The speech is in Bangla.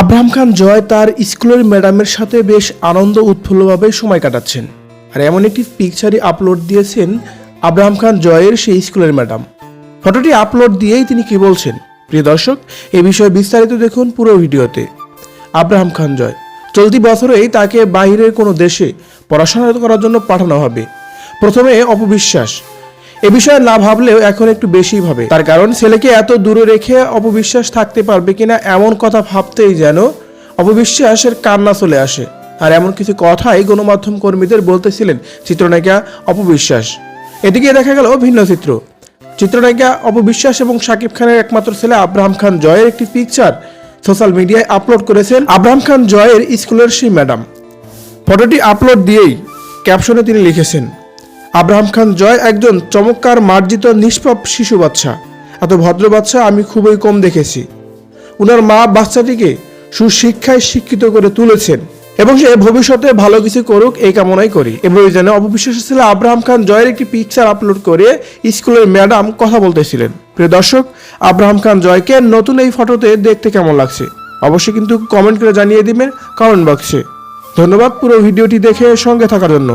আব্রাহাম খান জয় তার স্কুলের ম্যাডামের সাথে বেশ আনন্দ উৎফুল্লভাবে সময় কাটাচ্ছেন। আর এমন একটি পিকচারই আপলোড দিয়েছেন আব্রাহাম খান জয়ের সেই স্কুলের ম্যাডাম। ফটোটি আপলোড দিয়েই তিনি কি বলছেন? প্রিয় দর্শক এই বিষয়ে বিস্তারিত দেখুন পুরো ভিডিওতে। আব্রাহাম খান জয়। চলতি বছরেই তাকে বাইরের কোনো দেশে পড়াশোনা করার জন্য পাঠানো হবে। প্রথমে অপবিশ্বাস এ বিষয়ে না ভাবলেও এখন একটু বেশি ভাবে। তার কারণ, ছেলেকে এত দূরে রেখে অপবিশ্বাস থাকতে পারবে কিনা এমন কথা ভাবতেই যেন অপবিশ্বাসের কান্না চলে আসে। আর এমন কিছু কথাই গণমাধ্যম কর্মীদের বলতেছিলেন চিত্রনায়িকা অপবিশ্বাস। এদিকে দেখা গেল ভিন্ন চিত্র। চিত্রনায়িকা অপবিশ্বাস এবং শাকিব খানের একমাত্র ছেলে আব্রাহাম খান জয়ের একটি পিকচার সোশ্যাল মিডিয়ায় আপলোড করেছেন আব্রাহাম খান জয়ের স্কুলের সেই ম্যাডাম ফটোটি আপলোড দিয়েই ক্যাপশনে তিনি লিখেছেন আব্রাহাম খান জয় একজন চমৎকার মার্জিত নিষ্পাপ শিশু বাচ্চা। এত ভদ্র বাচ্চা আমি খুবই কম দেখেছি। উনার মা বাচ্চাটিকে সুশিক্ষায় শিক্ষিত করে তুলেছেন এবং সে ভবিষ্যতে ভালো কিছু করুক এই কামনাই করি। এভাবে যেন অপবিশ্বাসী ছিল আব্রাহাম খান জয়ের একটি পিকচার আপলোড করে স্কুলের ম্যাডাম কথা বলতেছিলেন। প্রিয় দর্শক, আব্রাহাম খান জয়কে নতুন এই ফটোতে দেখতে কেমন লাগছে? অবশ্যই কিন্তু কমেন্ট করে জানিয়ে দিবেন কমেন্ট বক্সে ধন্যবাদ পুরো ভিডিওটি দেখে সঙ্গে থাকার জন্য।